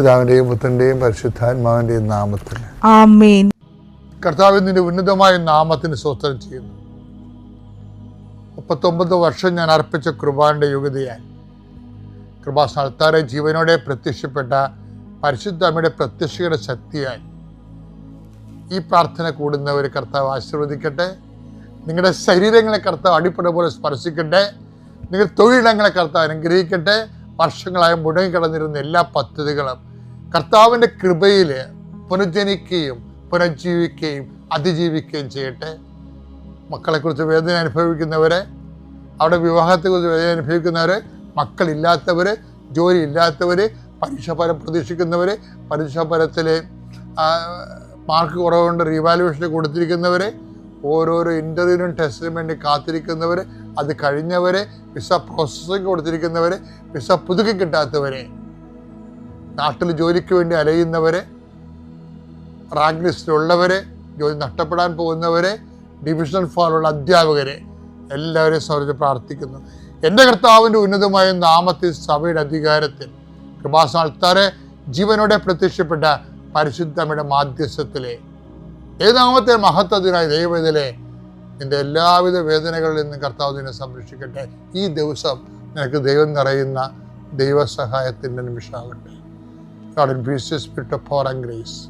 പിതാവിന്റെയും പുത്രന്റെയും പരിശുദ്ധാത്മാവിന്റെയും നാമത്തിൽ. ആമേൻ. കർത്താവിന്റെ ഉന്നതമായ നാമത്തിന് സ്വസ്ഥം ചെയ്യുന്നു. മുപ്പത്തൊമ്പത് വർഷം ഞാൻ അർപ്പിച്ച കൃപാന്റെ യുഗതിയായി കൃപാസ്ഥാനത്താറെ ജീവനോടെ പ്രത്യക്ഷപ്പെട്ട പരിശുദ്ധ അമ്മയുടെ പ്രത്യക്ഷയുടെ ശക്തിയായി ഈ പ്രാർത്ഥന കൂടുന്നവർ കർത്താവ് ആശീർവദിക്കട്ടെ. നിങ്ങളുടെ ശരീരങ്ങളെ കർത്താവ് അടിപ്പട പോലെ സ്പർശിക്കട്ടെ. നിങ്ങളുടെ തൊഴിലിടങ്ങളെ കർത്താവ് അനുഗ്രഹിക്കട്ടെ. വർഷങ്ങളായി മുടങ്ങിക്കിടന്നിരുന്ന എല്ലാ പദ്ധതികളും കർത്താവിന്റെ കൃപയിൽ പുനർജനിക്കുകയും പുനർജീവിക്കുകയും അതിജീവിക്കുകയും ചെയ്യട്ടെ. മക്കളെക്കുറിച്ച് വേദന അനുഭവിക്കുന്നവരെ അവിടെ വിവാഹത്തെക്കുറിച്ച് വേദന അനുഭവിക്കുന്നവരെ മക്കളില്ലാത്തവർ ജോലി ഇല്ലാത്തവർ പരീക്ഷാഫലം പ്രതീക്ഷിക്കുന്നവർ പരീക്ഷാഫലത്തിൽ മാർക്ക് കുറവുകൊണ്ട് റീവാലുവേഷൻ കൊടുത്തിരിക്കുന്നവർ ഓരോരോ ഇന്റർവ്യൂവിനും ടെസ്റ്റിനും വേണ്ടി കാത്തിരിക്കുന്നവർ അത് കഴിഞ്ഞവരെ വിസ പ്രോസസ്സിംഗ് കൊടുത്തിരിക്കുന്നവർ വിസ പുതുക്കി കിട്ടാത്തവരെ നാട്ടിൽ ജോലിക്ക് വേണ്ടി അലയുന്നവരെ റാങ്ക് ലിസ്റ്റിലുള്ളവരെ ജോലി നഷ്ടപ്പെടാൻ പോകുന്നവരെ ഡിവിഷണൽ ഫോറുള്ള അധ്യാപകരെ എല്ലാവരെയും സംബന്ധിച്ച് പ്രാർത്ഥിക്കുന്നു. എന്റെ കർത്താവിന്റെ ഉന്നതമായ നാമത്തിൽ സഭയുടെ അധികാരത്തിൽ കൃപാസാൽത്താരെ ജീവനോടെ പ്രത്യക്ഷപ്പെട്ട പരിശുദ്ധമ്മയുടെ മാധ്യസ്ഥത്തിലെ ഏതാമത്തെ മഹത്വത്തിനായി ദൈവത്തിലെ നിന്റെ എല്ലാവിധ വേദനകളിൽ നിന്നും കർത്താവ് നിന്നെ സംരക്ഷിക്കട്ടെ. ഈ ദിവസം നിനക്ക് ദൈവം നിറയുന്ന ദൈവസഹായത്തിന്റെ നിമിഷമാകട്ടെ. God increase the spirit of power and grace.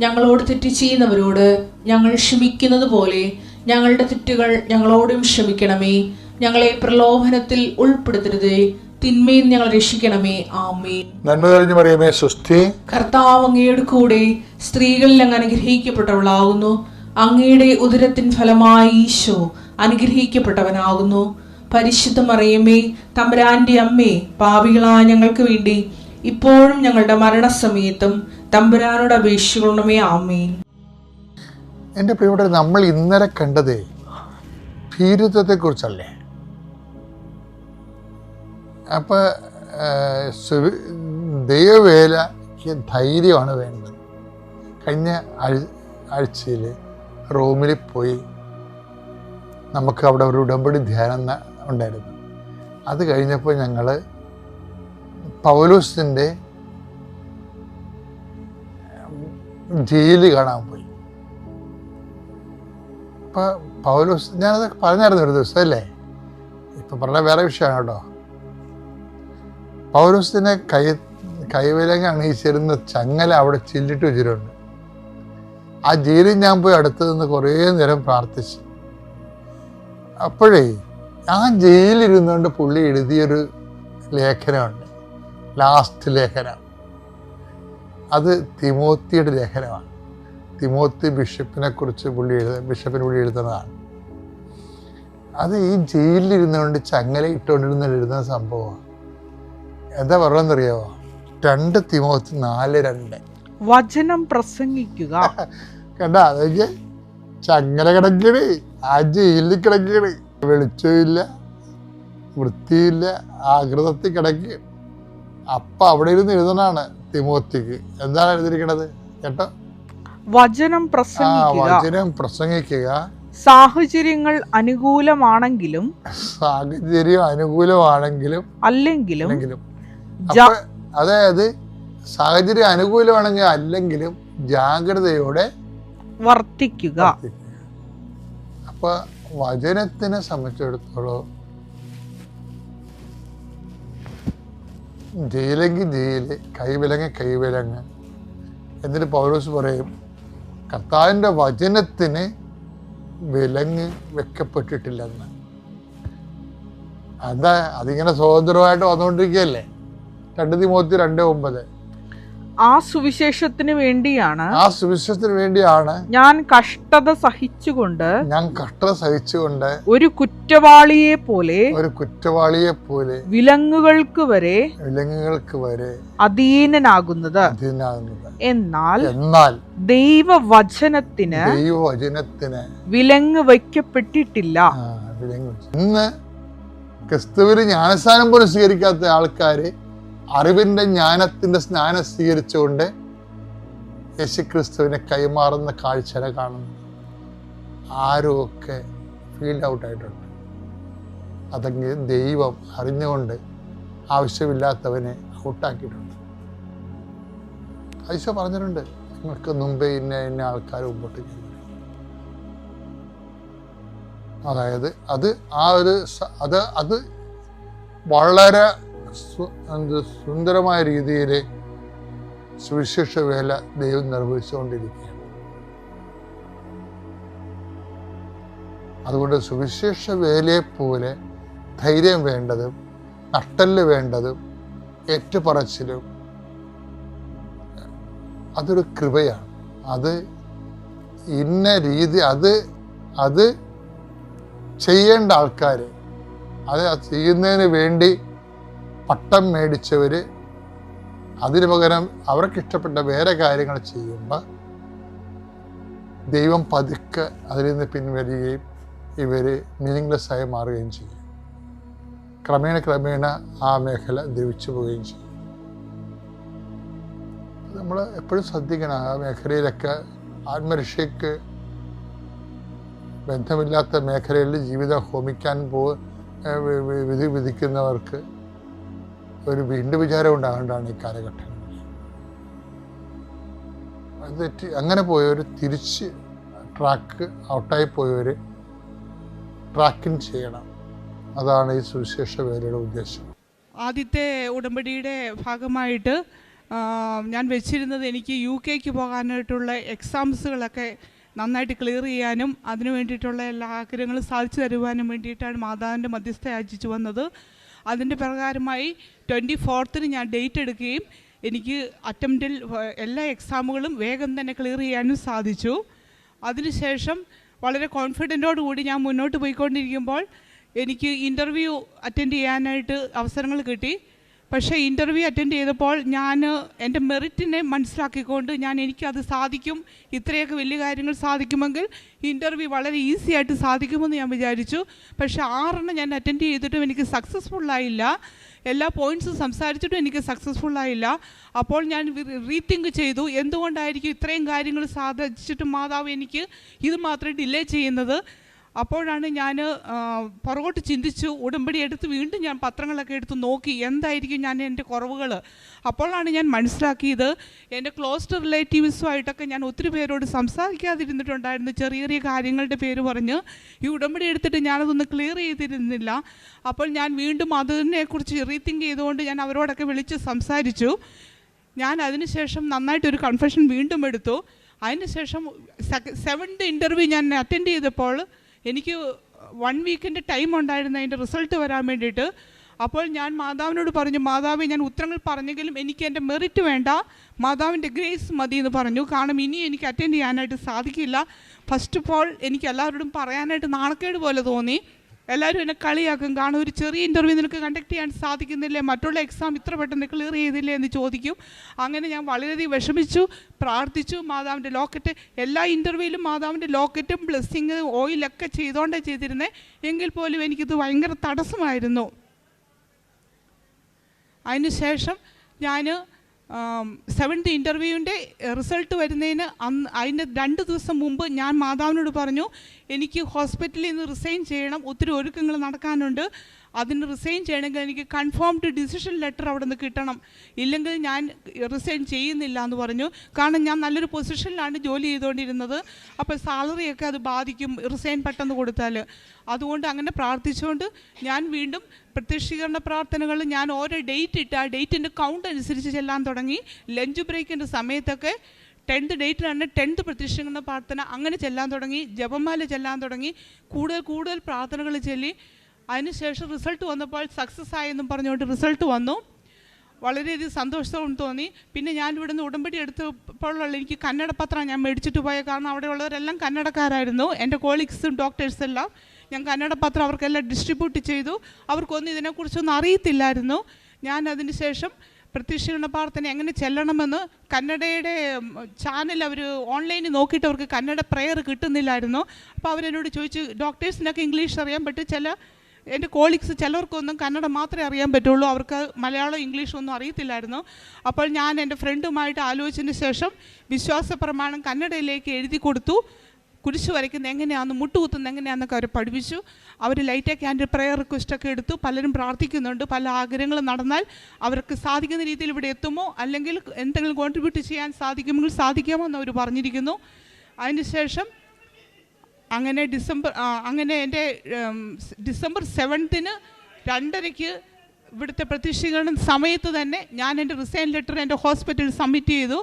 ഞങ്ങളോട് തെറ്റ് ചെയ്യുന്നവരോട് ഞങ്ങൾ ക്ഷമിക്കുന്നത് പോലെ ഞങ്ങളുടെ തെറ്റുകൾ ഞങ്ങളോടും ക്ഷമിക്കണമേ. ഞങ്ങളെ പ്രലോഭനത്തിൽ ഉൾപ്പെടുത്തരുതേ. തിന്മയിൽ ഞങ്ങൾ രക്ഷിക്കണമേ. ആമേ നന്മ തെളിഞ്ഞു പറയുമേ സുസ്ഥി കർത്താവ് അങ്ങയുടെ കൂടെ സ്ത്രീകളിൽ അങ്ങ് അനുഗ്രഹിക്കപ്പെട്ടവളാകുന്നു. അങ്ങയുടെ ഉദരത്തിൻ ഫലമായി ഈശോ അനുഗ്രഹിക്കപ്പെട്ടവനാകുന്നു. പരിശുദ്ധ മറിയമ്മേ തമ്പുരാന്റെ അമ്മേ പാപികളായ ഞങ്ങൾക്ക് വേണ്ടി ഇപ്പോഴും ഞങ്ങളുടെ മരണസമയത്തും തമ്പുരാനോട് അപേക്ഷിക്കണമേ ആമേൻ. എന്റെ പ്രിയപ്പെട്ട നമ്മൾ ഇന്നലെ കണ്ടതേ ഭീരുത്വത്തെക്കുറിച്ചല്ലേ? അപ്പോൾ ദൈവവേലയ്ക്ക് ധൈര്യമാണ് വേണ്ടത്. കഴിഞ്ഞ ആഴ്ചയിൽ റോമിൽ പോയി നമുക്ക് അവിടെ ഒരു ഉടമ്പടി ധ്യാനം ഉണ്ടായിരുന്നു. അത് കഴിഞ്ഞപ്പോൾ ഞങ്ങൾ പൗലൂസിന്റെ ജയിൽ കാണാൻ പോയി. അപ്പോൾ പൗലോസ് ഞാനത് പറഞ്ഞായിരുന്നു ഒരു ദിവസം അല്ലേ? ഇപ്പം പറഞ്ഞ വേറെ വിഷയമാണ് കേട്ടോ. പൗലോസിനെ കൈ കൈവിലങ്ങ് അണിയിച്ചിരുന്ന ചങ്ങല അവിടെ ചില്ലിട്ട് വെച്ചിട്ടുണ്ട്. ആ ജയിലിൽ ഞാൻ പോയി അടുത്ത് നിന്ന് കുറേ നേരം പ്രാർത്ഥിച്ചു. അപ്പോഴേ ആ ജയിലിരുന്നുകൊണ്ട് പുള്ളി എഴുതിയൊരു ലേഖനമുണ്ട്. ലാസ്റ്റ് ലേഖനം. അത് തിമോത്തിയുടെ ലേഖനമാണ്. തിമോത്തി ബിഷപ്പിനെ കുറിച്ച് പുള്ളി എഴുത ബിഷപ്പിന് പുള്ളി എഴുതുന്നതാണ്. അത് ഈ ജയിലിലിരുന്നുകൊണ്ട് ചങ്ങല ഇട്ടുകൊണ്ടിരുന്ന എഴുതുന്ന സംഭവമാണ്. എന്താ പറയുന്നറിയാവോ രണ്ട് തിമോത്തി നാല് രണ്ട്. വചനം പ്രസംഗിക്കുക. കണ്ട അതൊക്കെ ചങ്ങല കിടക്കണ് ആ ജയിലിൽ കിടക്കണ്. വെളിച്ചമില്ല വൃത്തിയില്ല ആകൃതത്തിൽ കിടക്കുക അപ്പൊ അവിടെ ഇരുന്ന് എഴുതണാണ് തിമോത്തിക്ക് എന്താണ് എഴുതിയിരിക്കണത്? കേട്ടോ. വചനം പ്രസംഗിക്കുക. വചനം പ്രസംഗിക്കുക. സാഹചര്യങ്ങൾ അനുകൂലമാണെങ്കിലും സാഹചര്യം അനുകൂലമാണെങ്കിലും അല്ലെങ്കിലും അതായത് സാഹചര്യം അനുകൂലമാണെങ്കിൽ അല്ലെങ്കിലും ജാഗ്രതയോടെ വർത്തിക്കുക. അപ്പൊ വചനത്തിനെ സംബന്ധിച്ചിടത്തോളം ജയിലെങ്കിൽ ജയിൽ കൈവിലങ്ങ് കൈവിലങ്ങ്. എന്നിട്ട് പൗലോസ് പറയും കർത്താവിന്റെ വചനത്തിന് വിലങ്ങ് വെക്കപ്പെട്ടിട്ടില്ലെന്ന്. അതാ അതിങ്ങനെ സ്വതന്ത്രമായിട്ട് വന്നുകൊണ്ടിരിക്കുകയല്ലേ? രണ്ട് തിമോത്തി രണ്ട് ഒമ്പത്. ആ സുവിശേഷത്തിന് വേണ്ടിയാണ് ആ സുവിശേഷത്തിന് വേണ്ടിയാണ് ഞാൻ കഷ്ടത സഹിച്ചുകൊണ്ട് ഞാൻ കഷ്ടത സഹിച്ചുകൊണ്ട് ഒരു കുറ്റവാളിയെ പോലെ ഒരു കുറ്റവാളിയെ പോലെ വിലങ്ങുകൾക്ക് വരെ വിലങ്ങുകൾക്ക് വരെ അധീനനാകുന്നത്. അധീനാകുന്നത് എന്നാൽ എന്നാൽ ദൈവവചനത്തിന് ദൈവവചനത്തിന് വിലങ്ങ് വയ്ക്കപ്പെട്ടിട്ടില്ല. ഇന്ന് ക്രിസ്തുവിന് ജ്ഞാനസ്ഥാനം പോലും സ്വീകരിക്കാത്ത ആൾക്കാര് അറിവിന്റെ ജ്ഞാനത്തിന്റെ സ്നാനം സ്വീകരിച്ചുകൊണ്ട് യേശുക്രിസ്തുവിനെ കൈമാറുന്ന കാഴ്ചനെ കാണുന്നു. ആരുമൊക്കെ ഫീൽഡ് ഔട്ട് ആയിട്ടുണ്ട്. അതെങ്കിൽ ദൈവം അറിഞ്ഞുകൊണ്ട് ആവശ്യമില്ലാത്തവനെ ഔട്ടാക്കിയിട്ടുണ്ട് ഐശോ പറഞ്ഞിട്ടുണ്ട് നിങ്ങൾക്ക് മുമ്പേ ഇന്ന ഇന്ന ആൾക്കാർ മുമ്പോട്ട് അതായത് അത് ആ ഒരു അത് അത് വളരെ സുന്ദരമായ രീതിയിൽ സുവിശേഷ വേല ദൈവം നിർവഹിച്ചുകൊണ്ടിരിക്കുകയാണ്. അതുകൊണ്ട് സുവിശേഷ വേലയെപ്പോലെ ധൈര്യം വേണ്ടതും നട്ടൽ വേണ്ടതും ഏറ്റുപറച്ചിലും അതൊരു കൃപയാണ്. അത് ഇന്ന രീതി അത് അത് ചെയ്യേണ്ട ആൾക്കാർ അത് ചെയ്യുന്നതിന് വേണ്ടി പട്ടം മേടിച്ചവർ അതിന് പകരം അവർക്കിഷ്ടപ്പെട്ട വേറെ കാര്യങ്ങൾ ചെയ്യുമ്പോൾ ദൈവം പതുക്കെ അതിൽ നിന്ന് പിൻവലിയുകയും ഇവർ മീനിങ്ലെസ് ആയി മാറുകയും ചെയ്യും. ക്രമേണ ക്രമേണ ആ മേഖല ദ്രവിച്ചു പോവുകയും ചെയ്യും. നമ്മൾ എപ്പോഴും ശ്രദ്ധിക്കണം ആ മേഖലയിലൊക്കെ ആത്മരക്ഷയ്ക്ക് ബന്ധമില്ലാത്ത മേഖലയിൽ ജീവിതം ഹോമിക്കാൻ പോ വിധി വിധിക്കുന്നവർക്ക് ഒരു വീണ്ടും വിചാരം ഉണ്ടാകേണ്ടതാണ് ഈ കാലഘട്ടങ്ങളിൽ അത് അങ്ങനെ പോയവർ തിരിച്ച് ട്രാക്ക് ഔട്ടായി പോയവർ ട്രാക്കിങ് ചെയ്യണം. അതാണ് ഈ സുവിശേഷ വേലയുടെ ഉദ്ദേശം. ആദ്യത്തെ ഉടമ്പടിയുടെ ഭാഗമായിട്ട് ഞാൻ വെച്ചിരുന്നത് എനിക്ക് യു കെക്ക് പോകാനായിട്ടുള്ള എക്സാംസുകളൊക്കെ നന്നായിട്ട് ക്ലിയർ ചെയ്യാനും അതിനു വേണ്ടിയിട്ടുള്ള എല്ലാ ആഗ്രഹങ്ങളും സാധിച്ചു തരുവാനും വേണ്ടിയിട്ടാണ് മാതാവിന്റെ മധ്യസ്ഥ യാചിച്ചു വന്നത്. അതിന്റെ പ്രകാരമായി ട്വന്റി ഫോർത്തിന് ഞാൻ ഡേറ്റ് എടുക്കുകയും എനിക്ക് അറ്റംപ്റ്റിൽ എല്ലാ എക്സാമുകളും വേഗം തന്നെ ക്ലിയർ ചെയ്യാനും സാധിച്ചു. അതിനുശേഷം വളരെ കോൺഫിഡന്റോടു കൂടി ഞാൻ മുന്നോട്ട് പോയിക്കൊണ്ടിരിക്കുമ്പോൾ എനിക്ക് ഇന്റർവ്യൂ അറ്റൻഡ് ചെയ്യാനായിട്ട് അവസരങ്ങൾ കിട്ടി. പക്ഷേ ഇന്റർവ്യൂ അറ്റൻഡ് ചെയ്തപ്പോൾ ഞാൻ എന്റെ മെറിറ്റിനെ മനസ്സിലാക്കിക്കൊണ്ട് ഞാൻ എനിക്കത് സാധിക്കും ഇത്രയൊക്കെ വലിയ കാര്യങ്ങൾ സാധിക്കുമെങ്കിൽ ഇന്റർവ്യൂ വളരെ ഈസി ആയിട്ട് സാധിക്കുമെന്ന് ഞാൻ വിചാരിച്ചു. പക്ഷേ ആറെണ്ണം ഞാൻ അറ്റൻഡ് ചെയ്തിട്ടും എനിക്ക് സക്സസ്ഫുള്ളായില്ല എല്ലാ പോയിന്റ്സും സംസാരിച്ചിട്ടും എനിക്ക് സക്സസ്ഫുൾ ആയില്ല. അപ്പോൾ ഞാൻ റീതിങ്ക് ചെയ്തു. എന്തുകൊണ്ടായിരിക്കും ഇത്രയും കാര്യങ്ങൾ സാധിച്ചിട്ടും മാതാവ് എനിക്ക് ഇത് മാത്രം ഡിലേ ചെയ്യുന്നത്? അപ്പോഴാണ് ഞാൻ പുറകോട്ട് ചിന്തിച്ചു ഉടമ്പടി എടുത്ത് വീണ്ടും ഞാൻ പത്രങ്ങളൊക്കെ എടുത്ത് നോക്കി എന്തായിരിക്കും ഞാൻ എന്റെ കുറവുകൾ അപ്പോഴാണ് ഞാൻ മനസ്സിലാക്കിയത് എന്റെ ക്ലോസ്ഡ് റിലേറ്റീവ്സുമായിട്ടൊക്കെ ഞാൻ ഒത്തിരി പേരോട് സംസാരിക്കാതിരുന്നിട്ടുണ്ടായിരുന്നു ചെറിയ ചെറിയ കാര്യങ്ങളുടെ പേര് പറഞ്ഞ് ഈ ഉടമ്പടി എടുത്തിട്ട് ഞാനതൊന്ന് ക്ലിയർ ചെയ്തിരുന്നില്ല. അപ്പോൾ ഞാൻ വീണ്ടും അതിനെക്കുറിച്ച് റീതിങ്ക് ചെയ്തുകൊണ്ട് ഞാൻ അവരോടൊക്കെ വിളിച്ച് സംസാരിച്ചു. ഞാൻ അതിനുശേഷം നന്നായിട്ടൊരു കൺഫെഷൻ വീണ്ടും എടുത്തു. അതിനുശേഷം സെവൻത് ഇന്റർവ്യൂ ഞാൻ അറ്റൻഡ് ചെയ്തപ്പോൾ എനിക്ക് വൺ വീക്കിന്റെ ടൈം ഉണ്ടായിരുന്നു അതിന്റെ റിസൾട്ട് വരാൻ വേണ്ടിയിട്ട് അപ്പോൾ ഞാൻ മാതാവിനോട് പറഞ്ഞു മാതാവ് ഞാൻ ഉത്തരങ്ങൾ പറഞ്ഞെങ്കിലും എനിക്ക് എന്റെ മെറിറ്റ് വേണ്ട. മാതാവിന്റെ ഗ്രേസ് മതി എന്ന് പറഞ്ഞു. കാരണം ഇനി എനിക്ക് അറ്റൻഡ് ചെയ്യാനായിട്ട് സാധിക്കില്ല. ഫസ്റ്റ് ഓഫ് ഓൾ എനിക്ക് എല്ലാവരോടും പറയാനായിട്ട് നാണക്കേട് പോലെ തോന്നി. എല്ലാവരും എന്നെ കളിയാക്കും. കാരണം ഒരു ചെറിയ ഇന്റർവ്യൂ നിനക്ക് കണ്ടക്ട് ചെയ്യാൻ സാധിക്കുന്നില്ലേ? മറ്റുള്ള എക്സാം ഇത്ര പെട്ടെന്ന് ക്ലിയർ ചെയ്തില്ലേ എന്ന് ചോദിക്കും. അങ്ങനെ ഞാൻ വളരെയധികം വിഷമിച്ചു പ്രാർത്ഥിച്ചു. മാതാവിന്റെ ലോക്കറ്റ് എല്ലാ ഇന്റർവ്യൂവിലും മാതാവിന്റെ ലോക്കറ്റും ബ്ലെസ്സിങ് ഓയിലൊക്കെ ചെയ്തുകൊണ്ടേ ചെയ്തിരുന്നേ. എങ്കിൽ പോലും എനിക്കിത് ഭയങ്കര തടസ്സമായിരുന്നു. അതിനുശേഷം ഞാൻ സെവൻത് ഇന്റർവ്യൂവിന്റെ റിസൾട്ട് വരുന്നതിന് അന്ന് അതിന്റെ രണ്ട് ദിവസം മുമ്പ് ഞാൻ മാതാവിനോട് പറഞ്ഞു എനിക്ക് ഹോസ്പിറ്റലിൽ നിന്ന് റിസൈൻ ചെയ്യണം ഒത്തിരി ഒരുക്കങ്ങൾ നടക്കാനുണ്ട്. അതിന് റിസൈൻ ചെയ്യണമെങ്കിൽ എനിക്ക് കൺഫേംഡ് ഡിസിഷൻ ലെറ്റർ അവിടെ നിന്ന് കിട്ടണം. ഇല്ലെങ്കിൽ ഞാൻ റിസൈൻ ചെയ്യുന്നില്ല എന്ന് പറഞ്ഞു. കാരണം ഞാൻ നല്ലൊരു പൊസിഷനിലാണ് ജോലി ചെയ്തുകൊണ്ടിരുന്നത്. അപ്പോൾ സാലറിയൊക്കെ അത് ബാധിക്കും റിസൈൻ പെട്ടെന്ന് കൊടുത്താൽ അതുകൊണ്ട് അങ്ങനെ പ്രാർത്ഥിച്ചുകൊണ്ട് ഞാൻ വീണ്ടും പ്രത്യക്ഷീകരണ പ്രാർത്ഥനകൾ ഞാൻ ഓരോ ഡേറ്റ് ഇട്ട് ആ ഡേറ്റിന്റെ കൗണ്ട് അനുസരിച്ച് ചെല്ലാൻ തുടങ്ങി. ലഞ്ച് ബ്രേക്കിന്റെ സമയത്തൊക്കെ ടെൻത്ത് ഡേറ്റിലാണ് ടെൻത്ത് പ്രത്യക്ഷീകരണ പ്രാർത്ഥന. അങ്ങനെ ചെല്ലാൻ തുടങ്ങി. ജപമാല ചെല്ലാൻ തുടങ്ങി. കൂടുതൽ കൂടുതൽ പ്രാർത്ഥനകൾ ചൊല്ലി. അതിനുശേഷം റിസൾട്ട് വന്നപ്പോൾ സക്സസ് ആയെന്നും പറഞ്ഞുകൊണ്ട് റിസൾട്ട് വന്നു. വളരെയധികം സന്തോഷവും തോന്നി. പിന്നെ ഞാൻ ഇവിടുന്ന് ഉടമ്പടി എടുത്തപ്പോഴുള്ള എനിക്ക് കന്നഡ പത്രം ഞാൻ മേടിച്ചിട്ട് പോയ കാരണം അവിടെയുള്ളവരെല്ലാം കന്നഡക്കാരായിരുന്നു. എന്റെ കോളീഗ്സും ഡോക്ടേഴ്സ് എല്ലാം ഞാൻ കന്നഡ പത്രം അവർക്കെല്ലാം ഡിസ്ട്രിബ്യൂട്ട് ചെയ്തു. അവർക്കൊന്നും ഇതിനെക്കുറിച്ചൊന്നും അറിയത്തില്ലായിരുന്നു. ഞാൻ അതിന് ശേഷം പ്രത്യക്ഷീകരണ പ്രാർത്ഥന എങ്ങനെ ചെല്ലണമെന്ന് കന്നഡയുടെ ചാനൽ അവർ ഓൺലൈനിൽ നോക്കിയിട്ട് അവർക്ക് കന്നഡ പ്രെയർ കിട്ടുന്നില്ലായിരുന്നു. അപ്പോൾ അവരെന്നോട് ചോദിച്ചു ഡോക്ടേഴ്സിനൊക്കെ ഇംഗ്ലീഷ് അറിയാൻ പറ്റും. ചില എന്റെ കോളീഗ്സ് ചിലർക്കൊന്നും കന്നഡ മാത്രമേ അറിയാൻ പറ്റുള്ളൂ. അവർക്ക് മലയാളം ഇംഗ്ലീഷ് ഒന്നും അറിയത്തില്ലായിരുന്നു. അപ്പോൾ ഞാൻ എന്റെ ഫ്രണ്ടുമായിട്ട് ആലോചിച്ചതിന് ശേഷം വിശ്വാസ പ്രമാണം കന്നഡയിലേക്ക് എഴുതി കൊടുത്തു. കുരിശ് വരയ്ക്കുന്നത് എങ്ങനെയാണെന്ന് മുട്ടുകുത്തുന്നത് എങ്ങനെയാണെന്നൊക്കെ അവർ പഠിപ്പിച്ചു. അവർ ലൈറ്റ് ക്യാൻഡിൽ പ്രെയർ റിക്വസ്റ്റൊക്കെ എടുത്തു. പലരും പ്രാർത്ഥിക്കുന്നുണ്ട്. പല ആഗ്രഹങ്ങളും നടന്നാൽ അവർക്ക് സാധിക്കുന്ന രീതിയിൽ ഇവിടെ എത്തുമോ? അല്ലെങ്കിൽ എന്തെങ്കിലും കോൺട്രിബ്യൂട്ട് ചെയ്യാൻ സാധിക്കുമെങ്കിൽ സാധിക്കാമോ എന്ന് അവർ പറഞ്ഞിരിക്കുന്നു. അതിനുശേഷം അങ്ങനെ ഡിസംബർ അങ്ങനെ എന്റെ ഡിസംബർ സെവൻത്തിന് രണ്ടരയ്ക്ക് ഇവിടുത്തെ പ്രത്യക്ഷീകരണ സമയത്ത് തന്നെ ഞാൻ എന്റെ റിസൈൻ ലെറ്റർ എന്റെ ഹോസ്പിറ്റലിൽ സബ്മിറ്റ് ചെയ്തു.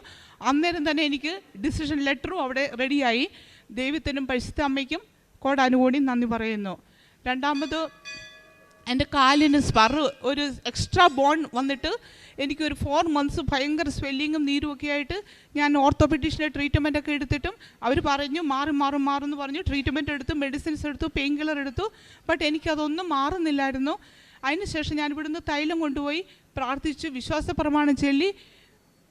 അന്നേരം തന്നെ എനിക്ക് ഡിസിഷൻ ലെറ്ററും അവിടെ റെഡിയായി. ദൈവത്തിനും പരിശുദ്ധ അമ്മയ്ക്കും കോടാനുകൂടി നന്ദി പറയുന്നു. രണ്ടാമത് എന്റെ കാലിന് സ്പർ ഒരു എക്സ്ട്രാ ബോൺ വന്നിട്ട് എനിക്കൊരു ഫോർ മന്ത്സ് ഭയങ്കര സ്വെല്ലിങ്ങും നീരുമൊക്കെ ആയിട്ട് ഞാൻ ഓർത്തോപെഡീഷ്യന്റെ ട്രീറ്റ്മെന്റ് ഒക്കെ എടുത്തിട്ടും അവർ പറഞ്ഞു മാറും മാറും മാറും എന്ന് പറഞ്ഞു. ട്രീറ്റ്മെന്റ് എടുത്തു മെഡിസിൻസ് എടുത്തു പെയിൻ കില്ലർ എടുത്തു. ബട്ട് എനിക്കതൊന്നും മാറുന്നില്ലായിരുന്നു. അതിനുശേഷം ഞാൻ ഇവിടുന്ന് തൈലം കൊണ്ടുപോയി പ്രാർത്ഥിച്ചു വിശ്വാസ പ്രമാണം ചൊല്ലി.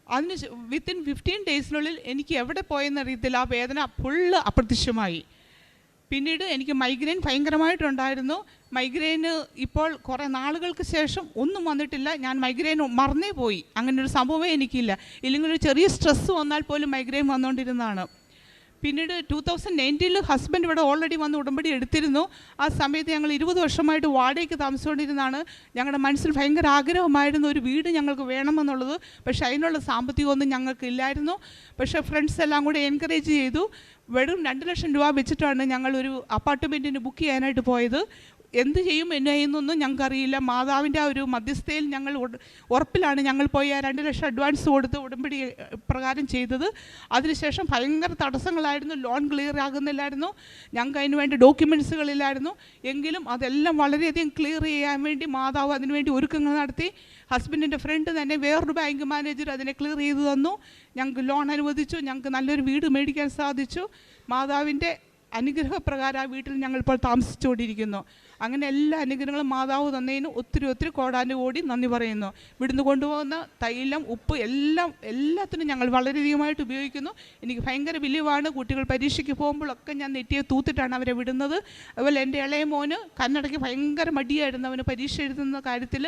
അതിന് വിത്തിൻ ഫിഫ്റ്റീൻ ഡേയ്സിനുള്ളിൽ എനിക്ക് എവിടെ പോയെന്നറിയത്തില്ല ആ വേദന ഫുള്ള് അപ്രത്യക്ഷമായി. പിന്നീട് എനിക്ക് മൈഗ്രെയിൻ ഭയങ്കരമായിട്ടുണ്ടായിരുന്നു. മൈഗ്രെയിന് ഇപ്പോൾ കുറേ നാളുകൾക്ക് ശേഷം ഒന്നും വന്നിട്ടില്ല. ഞാൻ മൈഗ്രെയിൻ മറന്നേ പോയി. അങ്ങനെ ഒരു സംഭവമേ എനിക്കില്ല. ഇല്ലെങ്കിൽ ഒരു ചെറിയ സ്ട്രെസ്സ് വന്നാൽ പോലും മൈഗ്രെയിൻ വന്നുകൊണ്ടിരുന്നതാണ് പിന്നീട് ടൂ തൗസൻഡ് നയന്റീനിൽ ഹസ്ബൻഡ് ഇവിടെ ഓൾറെഡി വന്ന് ഉടമ്പടി എടുത്തിരുന്നു. ആ സമയത്ത് ഞങ്ങൾ ഇരുപത് വർഷമായിട്ട് വാടകയ്ക്ക് താമസിച്ചുകൊണ്ടിരുന്നതാണ്. ഞങ്ങളുടെ മനസ്സിൽ ഭയങ്കര ആഗ്രഹമായിരുന്നു ഒരു വീട് ഞങ്ങൾക്ക് വേണമെന്നുള്ളത്. പക്ഷേ അതിനുള്ള സാമ്പത്തികമൊന്നും ഞങ്ങൾക്ക് ഇല്ലായിരുന്നു. പക്ഷേ ഫ്രണ്ട്സ് എല്ലാം കൂടെ എൻകറേജ് ചെയ്തു. വെറും രണ്ട് ലക്ഷം രൂപ വെച്ചിട്ടാണ് ഞങ്ങൾ ഒരു അപ്പാർട്ട്മെന്റിന് ബുക്ക് ചെയ്യാനായിട്ട് പോയത്. എന്ത് ചെയ്യും എന്നെ ചെയ്യുന്നൊന്നും ഞങ്ങൾക്കറിയില്ല. മാതാവിന്റെ ആ ഒരു മധ്യസ്ഥയിൽ ഞങ്ങൾ ഉറപ്പിലാണ് ഞങ്ങൾ പോയി ആ രണ്ട് ലക്ഷം അഡ്വാൻസ് കൊടുത്ത് ഉടമ്പടി പ്രകാരം ചെയ്തത്. അതിനുശേഷം ഭയങ്കര തടസ്സങ്ങളായിരുന്നു. Loan clear ആകുന്നില്ലായിരുന്നു. ഞങ്ങൾക്ക് അതിന് വേണ്ടി ഡോക്യുമെൻസുകളില്ലായിരുന്നു എങ്കിലും അതെല്ലാം വളരെയധികം ക്ലിയർ ചെയ്യാൻ വേണ്ടി മാതാവ് അതിനുവേണ്ടി ഒരുക്കങ്ങൾ നടത്തി. ഹസ്ബൻഡിന്റെ ഫ്രണ്ട് തന്നെ വേറൊരു ബാങ്ക് മാനേജർ അതിനെ ക്ലിയർ ചെയ്തു തന്നു. ഞങ്ങൾക്ക് ലോൺ അനുവദിച്ചു. ഞങ്ങൾക്ക് നല്ലൊരു വീട് മേടിക്കാൻ സാധിച്ചു. മാതാവിന്റെ അനുഗ്രഹപ്രകാരം ആ വീട്ടിൽ ഞങ്ങൾ ഇപ്പോൾ താമസിച്ചുകൊണ്ടിരിക്കുന്നു. അങ്ങനെ എല്ലാ അനുഗ്രഹങ്ങളും മാതാവ് തന്നതിന് ഒത്തിരി ഒത്തിരി കോടാനുകോടി നന്ദി പറയുന്നു. ഇവിടുന്ന് കൊണ്ടുപോകുന്ന തൈലം ഉപ്പ് എല്ലാം എല്ലാത്തിനും ഞങ്ങൾ വളരെയധികമായിട്ട് ഉപയോഗിക്കുന്നു. എനിക്ക് ഭയങ്കര വിലുവാണ് കുട്ടികൾ പരീക്ഷയ്ക്ക് പോകുമ്പോഴൊക്കെ ഞാൻ നെറ്റിയെ തൂത്തിട്ടാണ് അവരെ വിടുന്നത്. അതുപോലെ എന്റെ ഇളയ മോന് കന്നടയ്ക്ക് ഭയങ്കര മടിയായിരുന്നു. അവന് പരീക്ഷ എഴുതുന്ന കാര്യത്തിൽ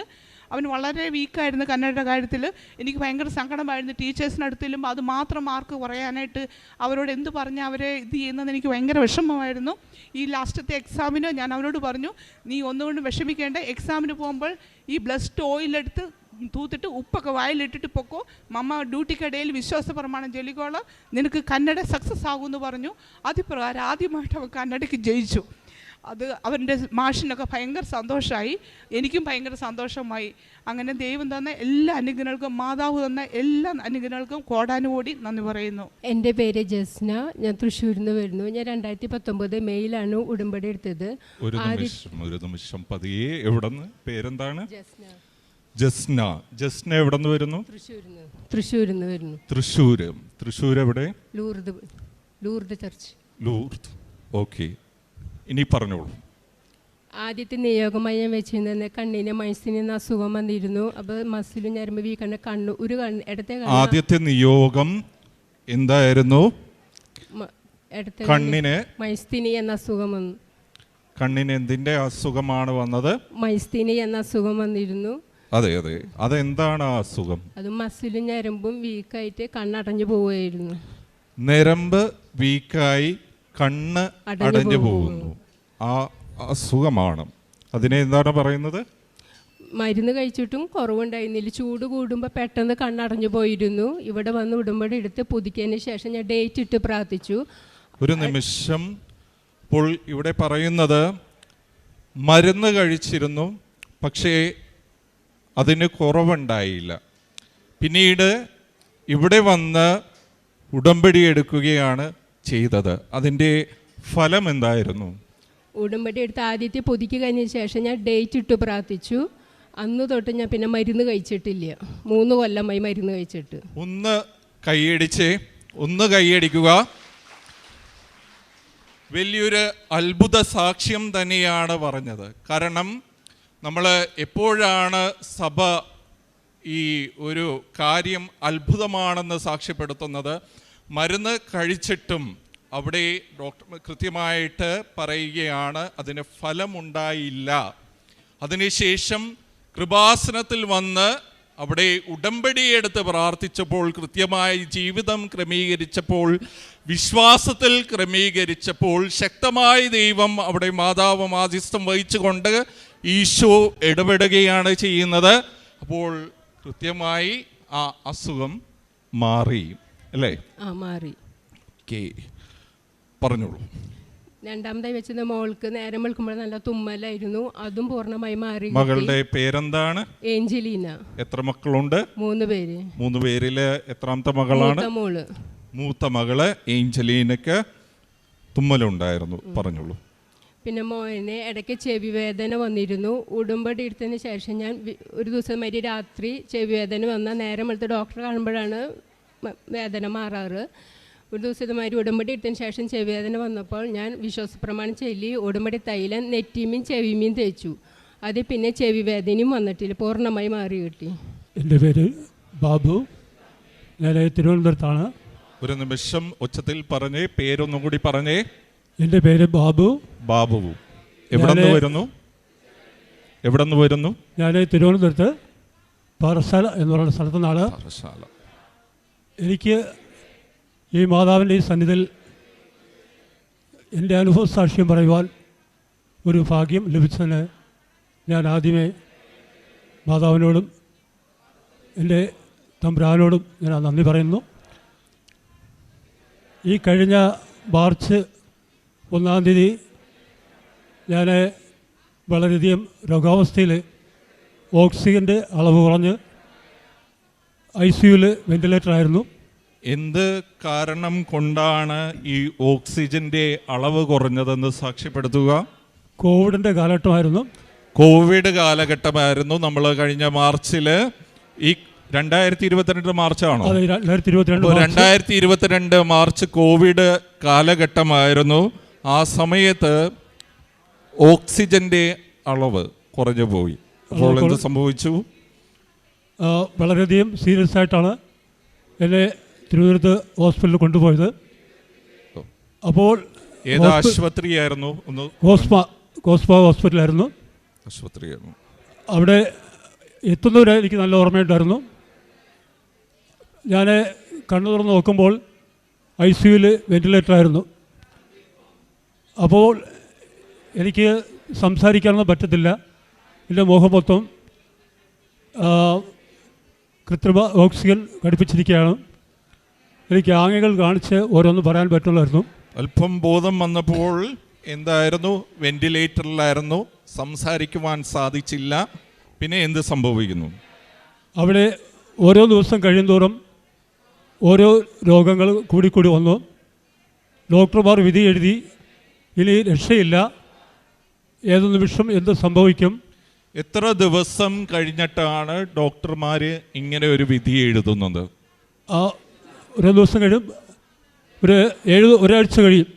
അവൻ വളരെ വീക്കായിരുന്നു കന്നഡയുടെ കാര്യത്തിൽ. എനിക്ക് ഭയങ്കര സങ്കടമായിരുന്നു ടീച്ചേഴ്സിനടുത്തിലും അത് മാത്രം മാർക്ക് കുറയാനായിട്ട് അവരോട് എന്ത് പറഞ്ഞ് അവരെ ഇത് ചെയ്യുന്നത് എനിക്ക് ഭയങ്കര വിഷമമായിരുന്നു. ഈ ലാസ്റ്റത്തെ എക്സാമിന് ഞാൻ അവനോട് പറഞ്ഞു നീ ഒന്നുകൊണ്ടും വിഷമിക്കേണ്ട. എക്സാമിന് പോകുമ്പോൾ ഈ ബ്ലസ്റ്റ് ഓയിലെടുത്ത് തൂത്തിട്ട് ഉപ്പൊക്കെ വായിലിട്ടിട്ട് പൊക്കോ. മമ്മ ഡ്യൂട്ടിക്കിടയിൽ വിശ്വാസ പ്രമാണം ചൊല്ലിക്കോളാം. നിനക്ക് കന്നഡ സക്സസ് ആകുമെന്ന് പറഞ്ഞു. അതിപ്രകാരം ആദ്യമായിട്ട് അവൻ കന്നഡയ്ക്ക് ജയിച്ചു. അത് അവന്റെ മാഷിനൊക്കെ ഭയങ്കര സന്തോഷമായി എനിക്കും ഭയങ്കര സന്തോഷമായി. അങ്ങനെ ദൈവം തന്ന എല്ലാ അനുഗ്രഹങ്ങൾക്കും മാതാവ് തന്ന എല്ലാ അനുഗ്രഹങ്ങൾക്കും കോടാനുകൂടി നന്ദി പറയുന്നു. എന്റെ പേര് ജസ്ന. ഞാൻ തൃശ്ശൂരിൽ നിന്ന് വരുന്നു. ഞാൻ രണ്ടായിരത്തി പത്തൊമ്പത് മെയ്യിലാണ് ഉടമ്പടി എടുത്തത്. ഒരു നിമിഷം ഒരു നിമിഷം. പതിയെ എവിടെന്ന്? പേരെന്താണ്? ജസ്ന. ജസ്ന. ജസ്ന എവിടെന്ന് വരുന്നു? തൃശ്ശൂരിൽ നിന്ന്. വരുന്നു. തൃശ്ശൂർ തൃശ്ശൂർ എവിടെ? Lourdes Lourdes church. Lourdes. Okay. ഇനി പറഞ്ഞോളൂ. ആദ്യത്തെ നിയോഗമായി ഞാൻ വെച്ചിരുന്നത് കണ്ണിന് മനസ്സിന് അസുഖം വന്നിരുന്നു. അപ്പോൾ മസിലും ഞരമ്പ് വീക്കണ്ട കണ്ണ് ഒരു കണ്ണ് ഇടത്തെ ആദ്യത്തെ നിയോഗം എന്തായിരുന്നു? ഇടത്തെ കണ്ണിന് മൈസ്തിനി എന്ന അസുഖം വന്നു. കണ്ണിന് എന്തിന്റെ അസുഖമാണ് വന്നത്? മൈസ്തിനി എന്ന അസുഖം വന്നിരുന്നു. അതെ അതെ. അതെന്താണ് ആ അസുഖം? അത് മസിലും ഞരമ്പും വീക്കായിട്ട് കണ്ണടഞ്ഞു പോവുകയായിരുന്നു. ഞരമ്പ് വീക്കായി കണ്ണ് അടഞ്ഞു. പോകുന്നു. ആ അസുഖമാണ് അതിനെ എന്താണ് പറയുന്നത്? മരുന്ന് കഴിച്ചിട്ടും കുറവുണ്ടായിരുന്നില്ല. ചൂട് കൂടുമ്പോൾ പെട്ടെന്ന് കണ്ണടഞ്ഞു പോയിരുന്നു. ഇവിടെ വന്ന് ഉടുമ്പടി എടുത്ത് പുതുക്കിയതിന് ശേഷം ഞാൻ ഡേറ്റ് ഇട്ട് പ്രാർത്ഥിച്ചു. ഒരു നിമിഷം ഇപ്പോൾ ഇവിടെ പറയുന്നത് മരുന്ന് കഴിച്ചിരുന്നു പക്ഷേ അതിന് കുറവുണ്ടായില്ല. പിന്നീട് ഇവിടെ വന്ന് ഉടമ്പടി എടുക്കുകയാണ്. ചെയ്തത്. അതിന്റെ ഫലം എന്തായിരുന്നു? ഉടമ്പടി എടുത്ത് ആദ്യത്തെ പുതുക്കി കഴിഞ്ഞ ശേഷം ഞാൻ ഡേറ്റ് ഇട്ട് പ്രാർത്ഥിച്ചു. അന്ന് തൊട്ട് ഞാൻ പിന്നെ മരുന്ന് കഴിച്ചിട്ടില്ല. മൂന്ന് കൊല്ലമായി മരുന്ന് കഴിച്ചിട്ട്. ഒന്ന് കൈയടിച്ച് ഒന്ന് കൈയടിക്കുക. വലിയൊരു അത്ഭുത സാക്ഷ്യം തന്നെയാണ് പറഞ്ഞത്. കാരണം നമ്മൾ എപ്പോഴാണ് സഭ ഈ ഒരു കാര്യം അത്ഭുതമാണെന്ന് സാക്ഷ്യപ്പെടുത്തുന്നത്? മരുന്ന് കഴിച്ചിട്ടും അവിടെ ഡോക്ടർ കൃത്യമായിട്ട് പറയുകയാണ് അതിന് ഫലമുണ്ടായില്ല. അതിനുശേഷം കൃപാസനത്തിൽ വന്ന് അവിടെ ഉടമ്പടിയെടുത്ത് പ്രാർത്ഥിച്ചപ്പോൾ കൃത്യമായി ജീവിതം ക്രമീകരിച്ചപ്പോൾ വിശ്വാസത്തിൽ ക്രമീകരിച്ചപ്പോൾ ശക്തമായ ദൈവം അവിടെ മാതാവ് മാധ്യസ്ഥം വഹിച്ചുകൊണ്ട് ഈശോ ഇടപെടുകയാണ് ചെയ്യുന്നത്. അപ്പോൾ കൃത്യമായി ആ അസുഖം മാറി. അല്ലേ? ആ മാറി. ഓക്കെ പറഞ്ഞോളൂ. രണ്ടാമതായി വെച്ചത് മോൾക്ക് നേരം വെളുക്കുമ്പോൾ നല്ല തുമ്മലായിരുന്നു. അതും പൂർണമായി മാറി. മകളുടെ പേരെന്താണ്? ഏഞ്ചലീന. എത്ര മക്കളുണ്ട്? മൂന്ന് പേര്. മൂന്ന് പേരിൽ എത്രാമത്തെ മകളാണ്? മോൾ. മൂത്ത മകൾ ഏഞ്ചലീനക്ക് തുമ്മലുണ്ടായിരുന്നു. പറഞ്ഞോളൂ. പിന്നെ മോനെ ഇടയ്ക്ക് ചെവി വേദന വന്നിരുന്നു. ഉടുമ്പടി എടുത്തതിന് ശേഷം ഞാൻ ഒരു ദിവസം വരെ രാത്രി ചെവി വേദന വന്നാൽ നേരം എടുത്ത് ഡോക്ടറെ കാണുമ്പോഴാണ് വേദന മാറാറ്. ഒരു ദിവസം ഇതുമാതിരി ഉടമ്പടി ഇട്ടതിന് ശേഷം ചെവി വേദന വന്നപ്പോൾ ഞാൻ വിശ്വാസപ്രമാണം ചൊല്ലി ഉടമ്പടി തൈലം നെറ്റിമീൻ ചെവിമീൻ തേച്ചു. അത് പിന്നെ ചെവി വേദനയും വന്നിട്ടില്ല. പൂർണമായി മാറി കിട്ടി. എന്റെ പേര് ബാബു. ഞാൻ തിരുവനന്തപുരത്താണ്. ഒരു നിമിഷം ഉച്ചത്തിൽ പറഞ്ഞേ പേരൊന്നും കൂടി പറഞ്ഞേ. എന്റെ പേര് ബാബു. ബാബു. എവിടെ നിന്ന് വരുന്നു? എവിടെ നിന്ന് വരുന്നു? ഞാൻ തിരുവനന്തപുരത്ത് പാറശാല എന്ന് പറയുന്ന സ്ഥലത്തു നിന്നാണ് പാറശാല. എനിക്ക് ഈ മാതാവിന്റെ ഈ സന്നിധിയിൽ എന്റെ അനുഭവ സാക്ഷ്യം പറയുവാൻ ഒരു ഭാഗ്യം ലഭിച്ചതിന് ഞാൻ ആദ്യമേ മാതാവിനോടും എന്റെ തമ്പുരാനോടും ഞാൻ നന്ദി പറയുന്നു. ഈ കഴിഞ്ഞ മാർച്ച് ഒന്നാം തീയതി ഞാൻ വളരെയധികം രോഗാവസ്ഥയിൽ ഓക്സിജന്റെ അളവ് കുറഞ്ഞ് ഐ സിയുവിൽ വെന്റിലേറ്ററായിരുന്നു എന്ത് കാരണം കൊണ്ടാണ് ഈ ഓക്സിജന്റെ അളവ് കുറഞ്ഞതെന്ന് സാക്ഷ്യപ്പെടുത്തുക? കോവിഡിന്റെ കാലഘട്ടമായിരുന്നു. കോവിഡ് കാലഘട്ടമായിരുന്നു നമ്മൾ കഴിഞ്ഞ മാർച്ചിൽ. ഈ രണ്ടായിരത്തി ഇരുപത്തിരണ്ട് മാർച്ചാണോ? അത് രണ്ടായിരത്തി ഇരുപത്തിരണ്ട് രണ്ടായിരത്തി ഇരുപത്തിരണ്ട് മാർച്ച് കോവിഡ് കാലഘട്ടമായിരുന്നു. ആ സമയത്ത് ഓക്സിജന്റെ അളവ് കുറഞ്ഞു പോയി അപ്പോൾ എന്ത് സംഭവിച്ചു? വളരെയധികം സീരിയസ് ആയിട്ടാണ് എന്നെ തിരുവനന്തപുരത്ത് ഹോസ്പിറ്റലിൽ കൊണ്ടുപോയത്. അപ്പോൾ ഏത് ആശുപത്രിയായിരുന്നു? ഒന്ന് കോസ്മ കോസ്മ ഹോസ്പിറ്റലായിരുന്നു. ആശുപത്രിയായിരുന്നു. അവിടെ എത്തുന്നവരെ എനിക്ക് നല്ല ഓർമ്മയുണ്ടായിരുന്നു. ഞാൻ കണ്ണു തുറന്ന് നോക്കുമ്പോൾ ഐ സിയുയിൽ വെന്റിലേറ്ററായിരുന്നു അപ്പോൾ എനിക്ക് സംസാരിക്കാനൊന്നും പറ്റത്തില്ല. എന്റെ മുഖം മൊത്തം കൃത്രിമ ഓക്സിജൻ ഘടിപ്പിച്ചിരിക്കുകയാണ്. എനിക്ക് ആംഗ്യങ്ങൾ കാണിച്ച് ഓരോന്ന് പറയാൻ പറ്റുള്ളായിരുന്നു അല്പം ബോധം വന്നപ്പോൾ എന്തായിരുന്നു? വെന്റിലേറ്ററിലായിരുന്നു. സംസാരിക്കുവാൻ സാധിച്ചില്ല. പിന്നെ എന്ത് സംഭവിക്കുന്നു? അവിടെ ഓരോ ദിവസം കഴിയുന്തോറും ഓരോ രോഗങ്ങൾ കൂടിക്കൂടി വന്നു. ഡോക്ടർമാർ വിധി എഴുതി ഇനി രക്ഷയില്ല. ഏത് നിമിഷം എന്ത് സംഭവിക്കും? എത്ര ദിവസം കഴിഞ്ഞിട്ടാണ് ഡോക്ടർമാർ ഇങ്ങനെ ഒരു വിധി എഴുതുന്നത്? ആ ഒരു ദിവസം കഴിയും ഒരു ഏഴ് ഒരാഴ്ച കഴിയും.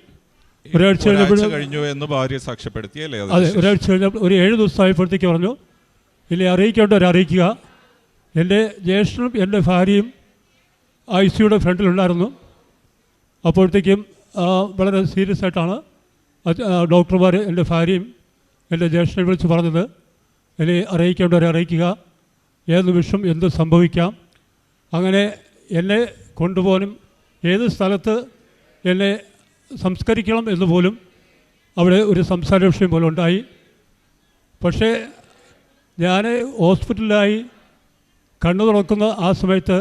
ഒരാഴ്ച കഴിഞ്ഞപ്പോഴും കഴിഞ്ഞു എന്ന് ഭാര്യ സാക്ഷ്യപ്പെടുത്തി അല്ലേ അതെ ഒരാഴ്ച കഴിഞ്ഞപ്പോൾ ഒരു ഏഴ് ദിവസം ആയപ്പോഴത്തേക്ക് പറഞ്ഞു ഇല്ല അറിയിക്കേണ്ടവർ അറിയിക്കുക. എന്റെ ജ്യേഷ്ഠനും എന്റെ ഭാര്യയും ഐ സിയുടെ ഫ്രണ്ടിലുണ്ടായിരുന്നു. അപ്പോഴത്തേക്കും വളരെ സീരിയസ് ആയിട്ടാണ് ഡോക്ടർമാർ എന്റെ ഭാര്യയും എന്റെ ജ്യേഷ്ഠനെ വിളിച്ച് പറഞ്ഞത്. ഇനി അറിയിക്കേണ്ടവരെ അറിയിക്കുക. ഏത് നിമിഷം എന്ത് സംഭവിക്കാം. അങ്ങനെ എന്നെ കൊണ്ടുപോകാനും ഏത് സ്ഥലത്ത് എന്നെ സംസ്കരിക്കണം എന്ന് പോലും അവിടെ ഒരു സംസാര വിഷയം പോലെ ഉണ്ടായി. പക്ഷേ ഞാൻ ഹോസ്പിറ്റലിലായി കണ്ണു തുറക്കുന്ന ആ സമയത്ത്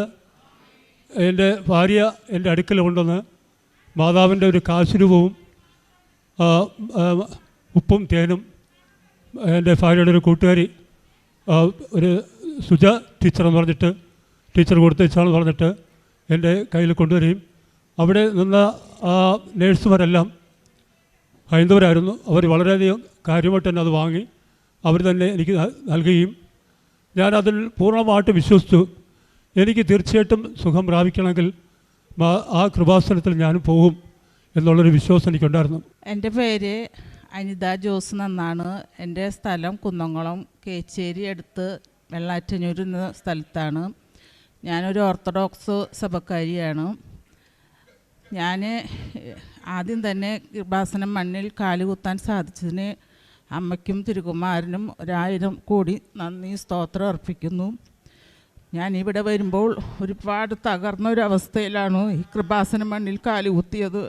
എന്റെ ഭാര്യ എന്റെ അടുക്കൽ കൊണ്ടുവന്ന് മാതാവിന്റെ ഒരു കാശുരൂപവും ഉപ്പും തേനും എന്റെ ഭാര്യയുടെ ഒരു കൂട്ടുകാരി ഒരു സുജ ടീച്ചർ എന്ന് പറഞ്ഞിട്ട് ടീച്ചർ കൊടുത്ത ടീച്ചറെന്ന് പറഞ്ഞിട്ട് എന്റെ കയ്യിൽ കൊണ്ടുവരികയും അവിടെ നിന്ന ആ നേഴ്സുമാരെല്ലാം ഹൈന്ദവരായിരുന്നു. അവർ വളരെയധികം കാര്യമായിട്ട് തന്നെ അത് വാങ്ങി അവർ തന്നെ എനിക്ക് നൽകുകയും ഞാൻ അതിൽ പൂർണമായിട്ട് വിശ്വസിച്ചു. എനിക്ക് തീർച്ചയായിട്ടും സുഖം പ്രാപിക്കണമെങ്കിൽ ആ കൃപാസനത്തിൽ ഞാനും പോകും എന്നുള്ളൊരു വിശ്വാസം എനിക്കുണ്ടായിരുന്നു. എന്റെ പേര് അനിത ജോസ് എന്നാണ് എന്റെ സ്ഥലം കുന്നംകുളം കേച്ചേരി അടുത്ത് വെള്ളാറ്റഞ്ഞൂർ എന്ന സ്ഥലത്താണ്. ഞാനൊരു ഓർത്തഡോക്സ് സഭക്കാരിയാണ്. ഞാൻ ആദ്യം തന്നെ കൃപാസനം മണ്ണിൽ കാലുകുത്താൻ സാധിച്ചതിന് അമ്മയ്ക്കും തിരുകുമാരനും ഒരായിരം കോടി നന്ദി സ്തോത്രം അർപ്പിക്കുന്നു. ഞാൻ ഇവിടെ വരുമ്പോൾ ഒരുപാട് തകർന്ന ഒരു അവസ്ഥയിലാണ് ഈ കൃപാസന മണ്ണിൽ കാലുകുത്തിയത്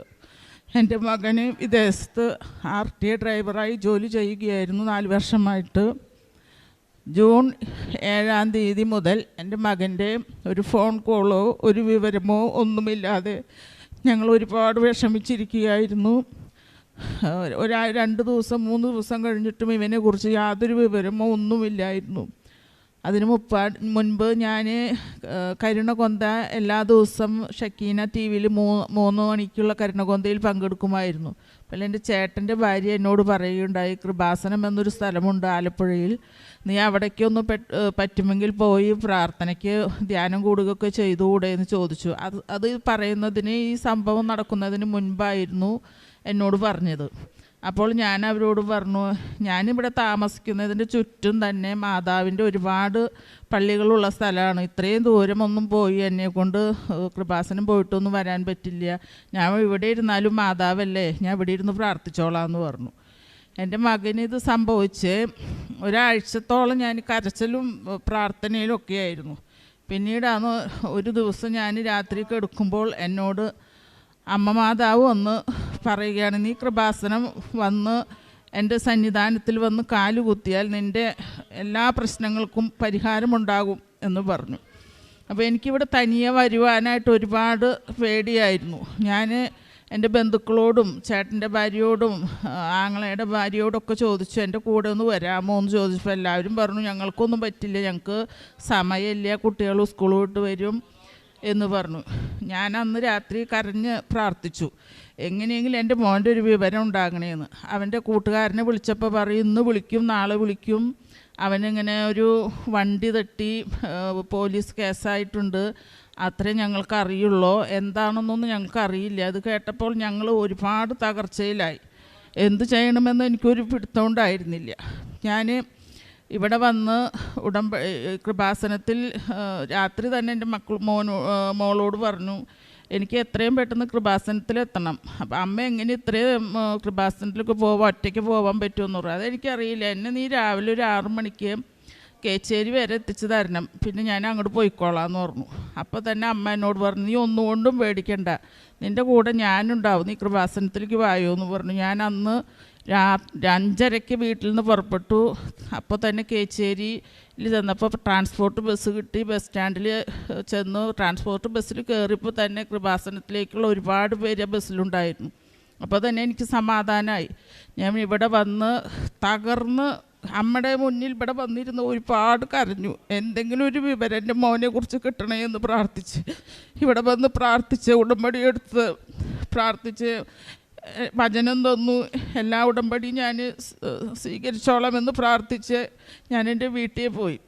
എന്റെ മകന് വിദേശത്ത് ആർ ടി ഡ്രൈവറായി ജോലി ചെയ്യുകയായിരുന്നു നാല് വർഷമായിട്ട്. ജൂൺ ഏഴാം തീയതി മുതൽ എന്റെ മകന്റെ ഒരു ഫോൺ കോളോ ഒരു വിവരമോ ഒന്നുമില്ലാതെ ഞങ്ങൾ ഒരുപാട് വിഷമിച്ചിരിക്കുകയായിരുന്നു. ഒരാ രണ്ട് ദിവസം മൂന്ന് ദിവസം കഴിഞ്ഞിട്ടും ഇവനെക്കുറിച്ച് യാതൊരു വിവരമോ ഒന്നുമില്ലായിരുന്നു. അതിന് മുപ്പാ മുൻപ് ഞാൻ കരുണകൊന്ത എല്ലാ ദിവസം ഷക്കീന ടി വിയിൽ മൂ മൂന്ന് മണിക്കുള്ള കരുണകൊന്തയിൽ പങ്കെടുക്കുമായിരുന്നു. അപ്പോൾ എന്റെ ചേട്ടന്റെ ഭാര്യ എന്നോട് പറയുകയുണ്ടായി കൃപാസനം എന്നൊരു സ്ഥലമുണ്ട് ആലപ്പുഴയിൽ. നീ അവിടേക്കൊന്ന് പറ്റുമെങ്കിൽ പോയി പ്രാർത്ഥനയ്ക്ക് ധ്യാനം കൂടുകയൊക്കെ ചെയ്തുകൂടെ? എന്ന് ചോദിച്ചു. അത് അത് പറയുന്നതിന് ഈ സംഭവം നടക്കുന്നതിന് മുൻപായിരുന്നു എന്നോട് പറഞ്ഞത്. അപ്പോൾ ഞാൻ അവരോട് പറഞ്ഞു ഞാനിവിടെ താമസിക്കുന്നതിന്റെ ചുറ്റും തന്നെ മാതാവിന്റെ ഒരുപാട് പള്ളികളുള്ള സ്ഥലമാണ്. ഇത്രയും ദൂരമൊന്നും പോയി എന്നെ കൊണ്ട് കൃപാസനം പോയിട്ടൊന്നും വരാൻ പറ്റില്ല. ഞാൻ ഇവിടെ ഇരുന്നാലും മാതാവല്ലേ ഞാൻ ഇവിടെ ഇരുന്ന് പ്രാർത്ഥിച്ചോളാം എന്ന് പറഞ്ഞു. എന്റെ മകന് ഇത് സംഭവിച്ച് ഒരാഴ്ചത്തോളം ഞാൻ കരച്ചിലും പ്രാർത്ഥനയിലും ഒക്കെ ആയിരുന്നു. പിന്നീടാണ് ഒരു ദിവസം ഞാൻ രാത്രി കിടക്കുമ്പോൾ എന്നോട് അമ്മ മാതാവ് വന്ന് പറയുകയാണ് നീ കൃപാസനം വന്ന് എന്റെ സന്നിധാനത്തിൽ വന്ന് കാലുകുത്തിയാൽ നിന്റെ എല്ലാ പ്രശ്നങ്ങൾക്കും പരിഹാരമുണ്ടാകും എന്ന് പറഞ്ഞു. അപ്പോൾ എനിക്കിവിടെ തനിയെ വരുവാനായിട്ട് ഒരുപാട് പേടിയായിരുന്നു. ഞാൻ എന്റെ ബന്ധുക്കളോടും ചേട്ടന്റെ ഭാര്യയോടും ആങ്ങളയുടെ ഭാര്യയോടൊക്കെ ചോദിച്ചു എന്റെ കൂടെ ഒന്ന് വരാമോ? എന്ന് ചോദിച്ചപ്പോൾ എല്ലാവരും പറഞ്ഞു ഞങ്ങൾക്കൊന്നും പറ്റില്ല ഞങ്ങൾക്ക് സമയമില്ല കുട്ടികൾ സ്കൂൾ വിട്ട് വരും. എന്ന് പറഞ്ഞു. ഞാൻ അന്ന് രാത്രി കരഞ്ഞ് പ്രാർത്ഥിച്ചു. എങ്ങനെയെങ്കിലും എന്റെ മോന്റെ ഒരു വിവരം ഉണ്ടാകണേന്ന്. അവന്റെ കൂട്ടുകാരനെ വിളിച്ചപ്പോൾ പറയും ഇന്ന് വിളിക്കും നാളെ വിളിക്കും. അവനിങ്ങനെ ഒരു വണ്ടി തട്ടി പോലീസ് കേസായിട്ടുണ്ട്. അത്രേ ഞങ്ങൾക്ക് അറിയുള്ളൂ. എന്താണെന്നൊന്നും ഞങ്ങൾക്ക് അറിയില്ല. അത് കേട്ടപ്പോൾ ഞങ്ങൾ ഒരുപാട് തകർച്ചയിലായി. എന്ത് ചെയ്യണമെന്ന് എനിക്കൊരു പിടുത്തം ഉണ്ടായിരുന്നില്ല. ഞാൻ ഇവിടെ വന്ന് ഉടമ്പ കൃപാസനത്തിൽ രാത്രി തന്നെ എന്റെ മക്കൾ മോനോ മോളോട് പറഞ്ഞു എനിക്ക് എത്രയും പെട്ടെന്ന് കൃപാസനത്തിൽ എത്തണം അപ്പം അമ്മ എങ്ങനെ ഇത്രയും കൃപാസനത്തിലൊക്കെ പോവാൻ ഒറ്റയ്ക്ക് പോകാൻ പറ്റുമെന്ന് പറഞ്ഞു. അതെനിക്കറിയില്ല എന്നെ നീ രാവിലെ ഒരു ആറു മണിക്ക് കേച്ചേരി വരെ എത്തിച്ചു തരണം. പിന്നെ ഞാൻ അങ്ങോട്ട് പോയിക്കോളാം എന്ന് പറഞ്ഞു. അപ്പോൾ തന്നെ അമ്മ എന്നോട് പറഞ്ഞു നീ ഒന്നുകൊണ്ടും പേടിക്കണ്ട. നിന്റെ കൂടെ ഞാനുണ്ടാവും. നീ കൃപാസനത്തിലേക്ക് വായോ എന്ന് പറഞ്ഞു. ഞാൻ അന്ന് രാ അഞ്ചരയ്ക്ക് വീട്ടിൽ നിന്ന് പുറപ്പെട്ടു. അപ്പോൾ തന്നെ കേച്ചേരിയിൽ ചെന്നപ്പോൾ ട്രാൻസ്പോർട്ട് ബസ് കിട്ടി. ബസ് സ്റ്റാൻഡിൽ ചെന്നു. ട്രാൻസ്പോർട്ട് ബസ്സിൽ കയറിയപ്പോൾ തന്നെ കൃപാസനത്തിലേക്കുള്ള ഒരുപാട് പേര് ബസ്സിലുണ്ടായിരുന്നു അപ്പോൾ തന്നെ എനിക്ക് സമാധാനമായി ഞാൻ ഇവിടെ വന്ന് തകർന്ന് അമ്മയുടെ മുന്നിൽ ഇവിടെ വന്നിരുന്ന് ഒരുപാട് കരഞ്ഞു. എന്തെങ്കിലും ഒരു വിവരം എന്റെ മോനെക്കുറിച്ച് കിട്ടണേ എന്ന് പ്രാർത്ഥിച്ച്. ഇവിടെ വന്ന് പ്രാർത്ഥിച്ച് ഉടമ്പടി എടുത്ത് പ്രാർത്ഥിച്ച് വചനം തന്നു. എല്ലാ ഉടമ്പടിയും ഞാൻ സ്വീകരിച്ചോളാമെന്ന് പ്രാർത്ഥിച്ച് ഞാൻ എന്റെ വീട്ടിൽ പോയി.